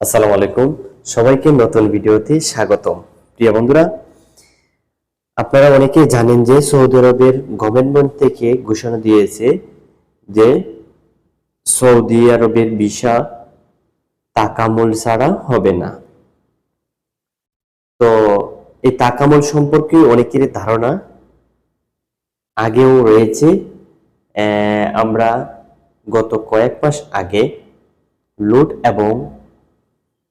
আসসালামু আলাইকুম। সবাইকে নতুন ভিডিওতে স্বাগতম। প্রিয় বন্ধুরা, আপনারা অনেকেই জানেন যে সৌদি আরবের গভর্নমেন্ট থেকে ঘোষণা দিয়েছে যে সৌদি আরবের ভিসা তাকামুল ছাড়া হবে না। তো এই তাকামুল সম্পর্কে অনেকের ধারণা আগেও রয়েছে। আমরা গত কয়েক মাস আগে লুট এবং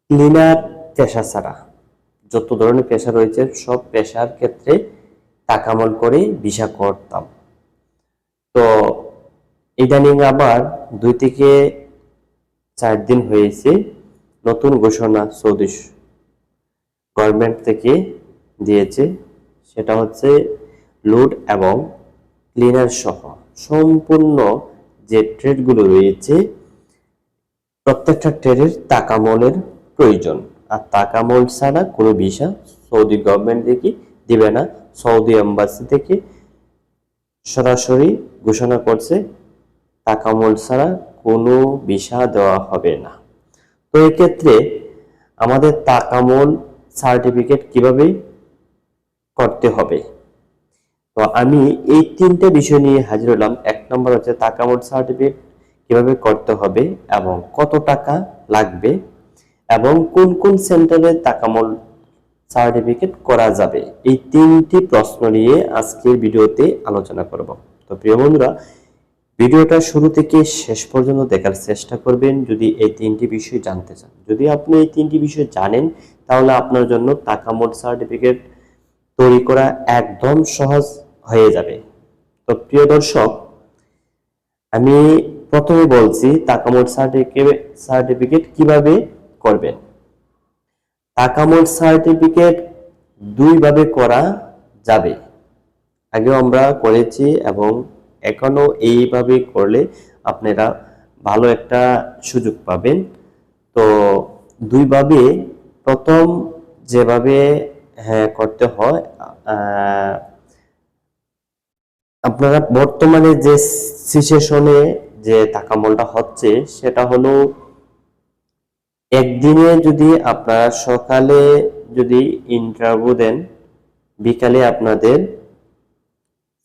ক্লিনার পেশা ছাড়া। যত ধরনের পেশা রয়েছে, সব পেশার ক্ষেত্রে তাকামল করে ভিসা করতাম। তো ইদানিং আবার দুই থেকে চার দিন হয়েছে নতুন ঘোষণা সৌদি গভর্নমেন্ট থেকে দিয়েছে। সেটা হচ্ছে লুড এবং ক্লিনার সহ সম্পূর্ণ যে ট্রেডগুলো রয়েছে, প্রত্যেকটা ট্রেডের তাকামলের প্রয়োজন। আর টাকা তাকামল ছাড়া কোনো ভিসা সৌদি গভর্নমেন্ট থেকে দিবে না। সৌদি এম্বাসি থেকে সরাসরি ঘোষণা করছে, টাকা তাকামল ছাড়া কোনো ভিসা দেওয়া হবে না। তো এক্ষেত্রে আমাদের তাকামল সার্টিফিকেট কীভাবে করতে হবে? তো আমি এই তিনটে বিষয় নিয়ে হাজির হলাম। এক নম্বর হচ্ছে তাকামল সার্টিফিকেট কীভাবে করতে হবে এবং কত টাকা লাগবে এবং কোন কোন সেন্টারে তাকামল সার্টিফিকেট করা যাবে? এই তিনটি প্রশ্ন নিয়ে আজকের ভিডিওতে আলোচনা করব। তো প্রিয় বন্ধুরা, ভিডিওটা শুরু থেকে শেষ পর্যন্ত দেখার চেষ্টা করবেন যদি এই তিনটি বিষয় জানতে চান। যদি আপনি এই তিনটি বিষয় জানেন, তাহলে আপনার জন্য তাকামল সার্টিফিকেট তৈরি করা একদম সহজ হয়ে যাবে। তো প্রিয় দর্শক, আমি প্রথমে বলছি তাকামোল সার্টিফিকেট সার্টিফিকেট কীভাবে করবেন তাকামোল সার্টিফিকেট দুইভাবে করা যাবে। আগেও আমরা করেছি এবং এখনও এইভাবে করলে আপনারা ভালো একটা সুযোগ পাবেন। তো দুইভাবে, প্রথম যেভাবে হ্যাঁ করতে হয় আপনারা বর্তমানে যে সিচুয়েশনে যে তাকামলটা হচ্ছে, সেটা হলো একদিনে যদি আপনারা সকালে যদি ইন্টারভিউ দেন, বিকালে আপনাদের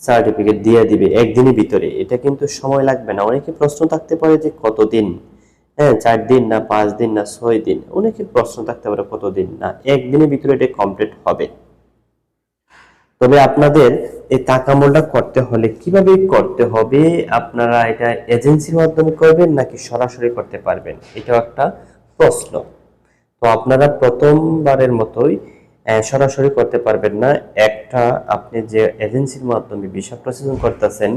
সার্টিফিকেট দিয়ে দিবে একদিনের ভিতরে। এটা কিন্তু সময় লাগবে না। অনেকে প্রশ্ন থাকতে পারে যে কতদিন? হ্যাঁ চার দিন না পাঁচ দিন না ছয় দিন? অনেকে প্রশ্ন থাকতে পারে কতদিন? না, একদিনের ভিতরে এটা কমপ্লিট হবে। তবে আপনাদের এই তাকামলটা করতে হলে কীভাবে করতে হবে? আপনারা এটা এজেন্সির মাধ্যমে করবেন নাকি সরাসরি করতে পারবেন? এটাও একটা প্রশ্ন। তো আপনারা প্রথমবারের মতোই সরাসরি করতে পারবেন না। একটা আপনি যে এজেন্সির মাধ্যমে ভিসা প্রসেসিং করতেছেন,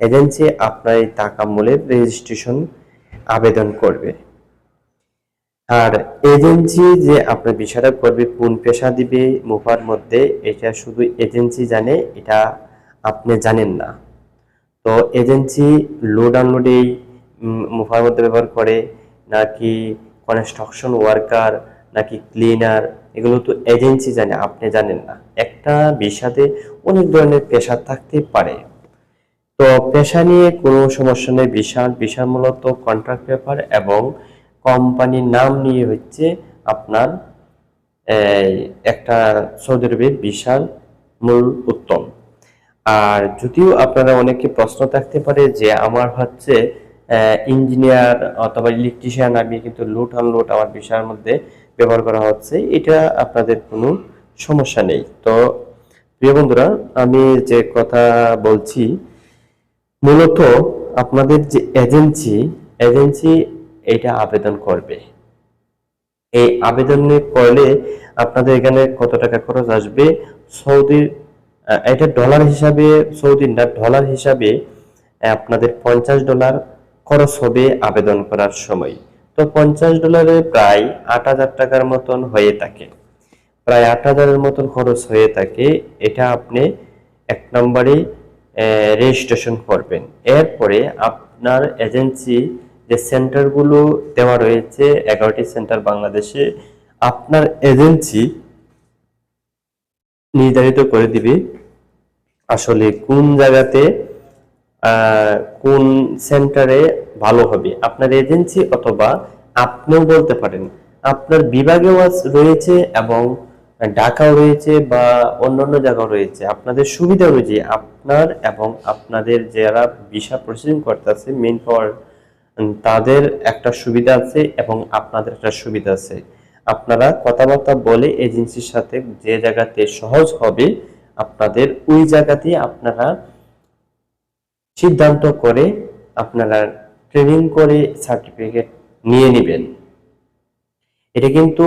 এজেন্সি আপনার এই তাকামলের রেজিস্ট্রেশন আবেদন করবে। আর এজেন্সি যে আপনার বিষয়টা করবে, কোন পেশা দিবে মুফার মধ্যে, এটা শুধু এজেন্সি জানে, এটা আপনি জানেন না। তো এজেন্সি লোড আনলোডেই মুফার মধ্যে ব্যবহার করে, নাকি কনস্ট্রাকশন ওয়ার্কার নাকি ক্লিনার এগুলো তো এজেন্সি জানে, আপনি জানেন না। একটা বিষাদে অনেক ধরনের পেশা থাকতে পারে। তো পেশা নিয়ে কোনো সমস্যা নেই বিশাল বিশাল মূলত কন্ট্রাক্ট পেপার এবং কোম্পানির নাম নিয়ে হচ্ছে আপনার একটা সৌদি আরবের বিশাল মূল উত্তম। আর যদিও আপনারা অনেকে প্রশ্ন থাকতে পারে যে আমার হচ্ছে ইঞ্জিনিয়ার অথবা ইলেকট্রিশিয়ান আমি কিন্তু লুট আনলোড আমার বিষয়ের মধ্যে ব্যবহার করা হচ্ছে। এটা আপনাদের কোনো সমস্যা নেই। তো প্রিয় বন্ধুরা, আমি যে কথা বলছি, মূলত আপনাদের যে এজেন্সি এজেন্সি এটা আবেদন করবে। এই আবেদন করলে আপনাদের এখানে কত টাকা খরচ আসবে? সৌদির এটা ডলার হিসাবে, সৌদির না ডলার হিসাবে আপনাদের পঞ্চাশ ডলার খরচ হবে আবেদন করার সময়। তো পঞ্চাশ ডলারে প্রায় আট হাজার টাকার মতন হয়ে থাকে। প্রায় আট হাজারের মতন খরচ হয়ে থাকে। এটা আপনি এক নম্বরে রেজিস্ট্রেশন করবেন। এরপরে আপনার এজেন্সি যে সেন্টারগুলো দেওয়া রয়েছে, এগারোটি সেন্টার বাংলাদেশে, আপনার এজেন্সি নির্ধারিত করে দিবে আসলে কোন জায়গাতে কোন সেন্টারে ভালো হবে? আপনার এজেন্সি অথবা আপনিও বলতে পারেন। আপনার বিভাগেও রয়েছে এবং ঢাকাও রয়েছে বা অন্যান্য জায়গাও রয়েছে। আপনাদের সুবিধা অনুযায়ী আপনার এবং আপনাদের যারা ভিসা প্রসেসিং করতেছে মেন পাওয়ার তাদের একটা সুবিধা আছে এবং আপনাদের একটা সুবিধা আছে। আপনারা কথাবার্তা বলে এজেন্সির সাথে যে জায়গাতে সহজ হবে, আপনাদের ওই জায়গাতে আপনারা সিদ্ধান্ত করে আপনারা ট্রেনিং করে সার্টিফিকেট নিয়ে নেবেন। এটা কিন্তু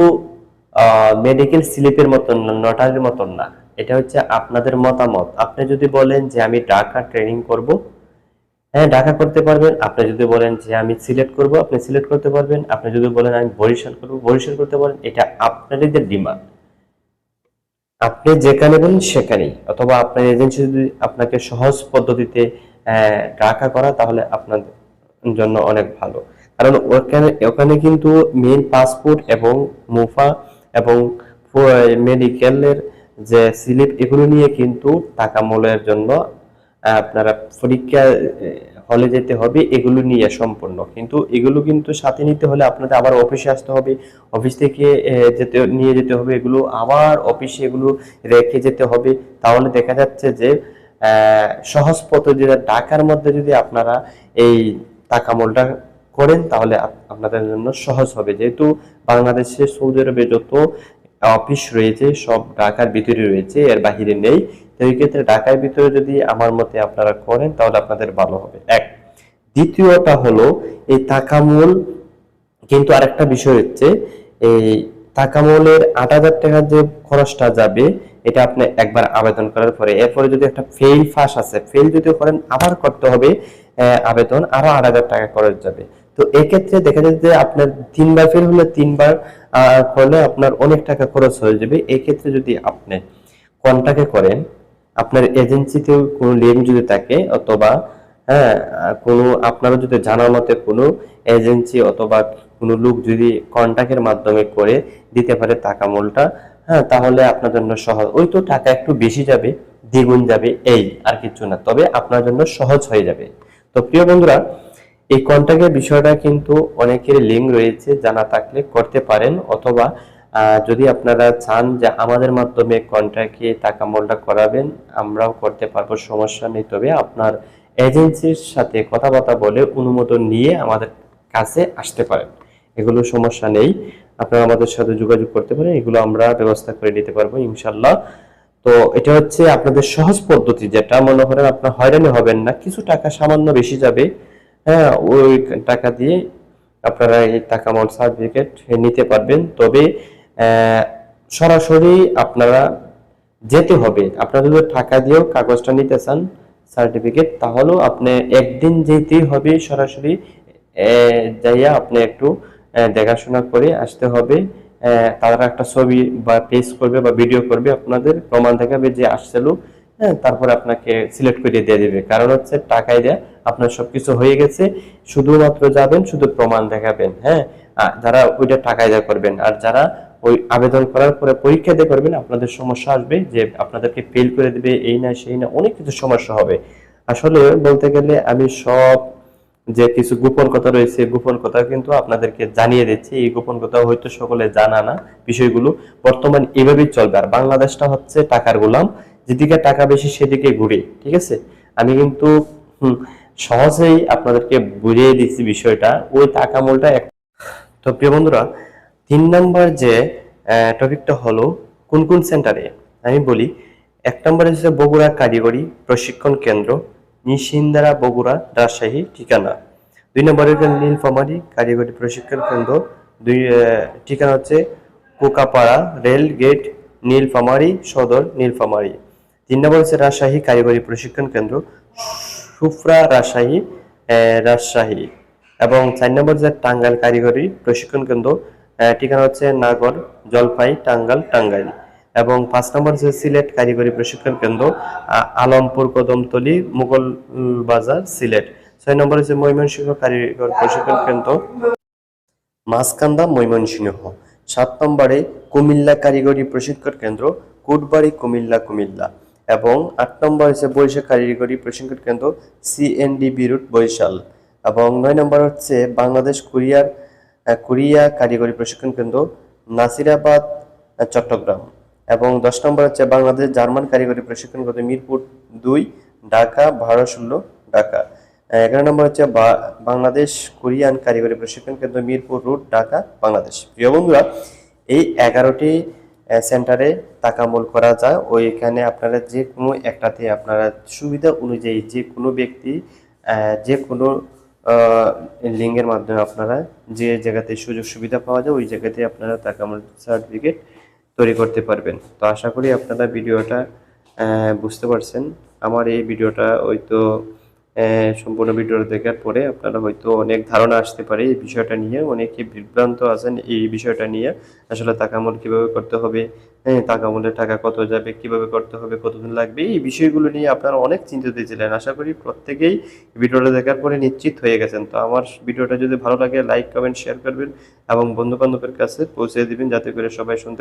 মেডিকেল স্লিপের মতন না নটারির মতন না। এটা হচ্ছে আপনাদের মতামত। আপনি যদি বলেন যে আমি ঢাকা ট্রেনিং করব হ্যাঁ ঢাকা করতে পারবেন। আপনি যদি বলেন যে আমি সিলেক্ট করব, আপনি সিলেক্ট করতে পারবেন। আপনি যদি বলেন আমি বরিশাল করব, বরিশাল করতে পারেন এটা আপনারই ডিমান্ড আপনি যেখানে বলেন সেখানেই। অথবা আপনার এজেন্সি যদি আপনাকে সহজ পদ্ধতিতে টাকা করা তাহলে আপনার জন্য অনেক ভালো। কারণ ওখানে ওখানে কিন্তু মেন পাসপোর্ট এবং মুফা এবং মেডিকেলের যে স্লিপ এগুলো নিয়ে কিন্তু টাকা মূলের জন্য আপনারা পরীক্ষা হলে যেতে হবে, এগুলো নিয়ে সম্পূর্ণ। কিন্তু এগুলো কিন্তু সাথে নিতে হলে আপনাদের আবার অফিসে আসতে হবে অফিস থেকে যেতে, নিয়ে যেতে হবে, এগুলো আবার অফিসে এগুলো রেখে যেতে হবে। তাহলে দেখা যাচ্ছে যে সহজ পদ্ধতিতে টাকার মধ্যে যদি আপনারা এই টাকা মোলটা করেন, তাহলে আপনাদের জন্য সহজ হবে। যেহেতু বাংলাদেশে সৌদি আরবে যত অফিস রয়েছে, সব ঢাকার ভিতরে রয়েছে, এর বাহিরে নেই। তো এই ক্ষেত্রে ঢাকার ভিতরে যদি আমার মতে আপনারা করেন, তাহলে আপনাদের ভালো হবে। এক, দ্বিতীয়টা হলো এই তাকামূল কিন্তু আরেকটা বিষয় হচ্ছে, এই তাকামূলের আট হাজার টাকার যে খরচটা যাবে এটা আপনি একবার আবেদন করার পরে, এরপরে যদি একটা ফেল ফাঁস আছে ফেল যদি করেন, আবার করতে হবে আবেদন আরও আট হাজার টাকা খরচ যাবে। তো এক্ষেত্রে দেখা যাচ্ছে যে আপনার তিনবার ফেল হলে তিনবার করলে আপনার অনেক টাকা খরচ হয়ে যাবে। এক্ষেত্রে যদি আপনি কন্টাক্টে করেন, আপনার এজেন্সিতে কোনো লিঙ্ক যদি থাকে অথবা হ্যাঁ কোনো আপনারা যদি জানার মতে কোনো এজেন্সি অথবা কোনো লোক যদি কন্টাক্টের মাধ্যমে করে দিতে পারে টাকা মূলটা হ্যাঁ তাহলে আপনার জন্য সহজ। ওই তো টাকা একটু বেশি যাবে, দ্বিগুণ যাবে, এই আর কিছু না। তবে আপনার জন্য সহজ হয়ে যাবে। তো প্রিয় বন্ধুরা, এই কন্ট্যাক্টের বিষয়টা কিন্তু অনেকের লিঙ্ক রয়েছে, জানা থাকলে করতে পারেন, অথবা যদি আপনারা চান যে আমাদের মাধ্যমে কন্ট্রাক্টে টাকা মোলটা করাবেন, আমরাও করতে পারব, সমস্যা নেই। তবে আপনার এজেন্সির সাথে কথাবার্তা বলে অনুমোদন নিয়ে আমাদের কাছে আসতে পারেন। এগুলো সমস্যা নেই। আপনারা আমাদের সাথে যোগাযোগ করতে পারেন, এগুলো আমরা ব্যবস্থা করে নিতে পারব ইনশাল্লাহ তো এটা হচ্ছে আপনাদের সহজ পদ্ধতি, যেটা মনে করেন আপনার হয়রানি হবেন না, কিছু টাকা সামান্য বেশি যাবে হ্যাঁ ওই টাকা দিয়ে আপনারা এই টাকা মল সার্টিফিকেট নিতে পারবেন। তবে সরাসরি আপনারা যেতে হবে। আপনারা যদি টাকা দিয়েও কাগজটা নিতে চান সার্টিফিকেট তাহলেও আপনি একদিন যেতেই হবে সরাসরি যাইয়া আপনি একটু দেখাশোনা করে আসতে হবে। তারা একটা ছবি বা পেজ করবে বা ভিডিও করবে, আপনাদের প্রমাণ দেখাবে যে আসছিল হ্যাঁ তারপরে আপনাকে সিলেক্ট করে দিয়ে দেবে। কারণ হচ্ছে টাকায় দেয়া, আপনার সবকিছু হয়ে গেছে, শুধুমাত্র যাবেন শুধু প্রমাণ দেখাবেন হ্যাঁ। যারা ওইটা টাকায় দেয়া করবেন, আর যারা ওই আবেদন করার পরে পরীক্ষা দিয়ে করবেন, আপনাদের সমস্যা আসবে যে আপনাদেরকে ফেল করে দেবে, এই না, সেই না, অনেক কিছু সমস্যা হবে। আসলে বলতে গেলে আমি সব যে কিছু গোপন কথা রয়েছে গোপন কথা কিন্তু আপনাদেরকে জানিয়ে দিচ্ছি। এই গোপন কথা হয়তো সকলে জানা না বিষয়গুলো। বর্তমান এভাবেই চলবে। আর বাংলাদেশটা হচ্ছে টাকার গোলাম। যেদিকে টাকা বেশি, সেদিকে ঘুরে। ঠিক আছে? আমি কিন্তু সহজেই আপনাদেরকে বুঝিয়ে দিচ্ছি বিষয়টা। ওই টাকা মূলটা এক তো প্রিয় বন্ধুরা, তিন নম্বর যে টপিকটা হলো কোন কোন সেন্টারে? আমি বলি, এক নম্বরে হচ্ছে বগুড়া কারিগরি প্রশিক্ষণ কেন্দ্র। নিশিন্দারা বগুড়া রাজশাহী ঠিকানা। দুই নম্বরে নীলফামারী কারিগরি প্রশিক্ষণ কেন্দ্র। দুই ঠিকানা হচ্ছে কোকাপাড়া রেল গেট নীলফামারী সদর নীলফামারী। তিন নম্বর হচ্ছে রাজশাহী কারিগরি প্রশিক্ষণ কেন্দ্র, সুফরা রাজশাহী রাজশাহী। এবং চার নম্বর যে টাঙ্গাইল কারিগরি প্রশিক্ষণ কেন্দ্র ঠিকানা হচ্ছে নাগর জলপাই টাঙ্গাইল টাঙ্গাইল। এবং পাঁচ নম্বর হচ্ছে সিলেট কারিগরি প্রশিক্ষণ কেন্দ্র আলমপুর কদমতলি, মুঘল বাজার, সিলেট। ছয় নম্বর হচ্ছে ময়মনসিংহ কারিগর প্রশিক্ষণ কেন্দ্র। মাঝকান্দা ময়মনসিংহ। সাত নম্বরে কুমিল্লা কারিগরি প্রশিক্ষণ কেন্দ্র, কোটবাড়ি কুমিল্লা কুমিল্লা। এবং আট নম্বর হচ্ছে বরিশাল কারিগরি প্রশিক্ষণ কেন্দ্র সিএনডি বিরুট বরিশাল। এবং নয় নম্বর হচ্ছে বাংলাদেশ কুরিয়ার কোরিয়া কারিগরি প্রশিক্ষণ কেন্দ্র, নাসিরাবাদ চট্টগ্রাম। এবং দশ নম্বর হচ্ছে বাংলাদেশ জার্মান কারিগরি প্রশিক্ষণ কেন্দ্র মিরপুর দুই, ঢাকা বারো ষোলো, ঢাকা। এগারো নম্বর হচ্ছে বাংলাদেশ কোরিয়ান কারিগরি প্রশিক্ষণ কেন্দ্র মিরপুর রোড ঢাকা, বাংলাদেশ। প্রিয় বন্ধুরা, এই এগারোটি সেন্টারে তাকামূল করা যায়। ওইখানে আপনারা যে কোনো একটাতে আপনারা সুবিধা অনুযায়ী যে কোনো ব্যক্তি যে কোনো লিঙ্গের মাধ্যমে আপনারা যে জায়গাতে সুযোগ সুবিধা পাওয়া যায়, ওই জায়গাতে আপনারা তাকামূল সার্টিফিকেট তৈরি করতে পারবেন। তো আশা করি আপনারা ভিডিওটা বুঝতে পারছেন। আমার এই ভিডিওটা হয়তো সম্পূর্ণ ভিডিওটা দেখার পরে আপনারা হয়তো অনেক ধারণা আসতে পারে এই বিষয়টা নিয়ে, অনেকে বিভ্রান্ত আছেন এই বিষয়টা নিয়ে। আসলে তাকামূল কীভাবে করতে হবে? হ্যাঁ তাকামূলের টাকা কত যাবে? কীভাবে করতে হবে? কতদিন লাগবে? এই বিষয়গুলো নিয়ে আপনারা অনেক চিন্তিত ছিলেন। আশা করি প্রত্যেকেই ভিডিওটা দেখার পরে নিশ্চিত হয়ে গেছেন। তো আমার ভিডিওটা যদি ভালো লাগে, লাইক, কমেন্ট, শেয়ার করবেন এবং বন্ধু বান্ধবের কাছে পৌঁছে দিবেন, যাতে করে সবাই শুনতে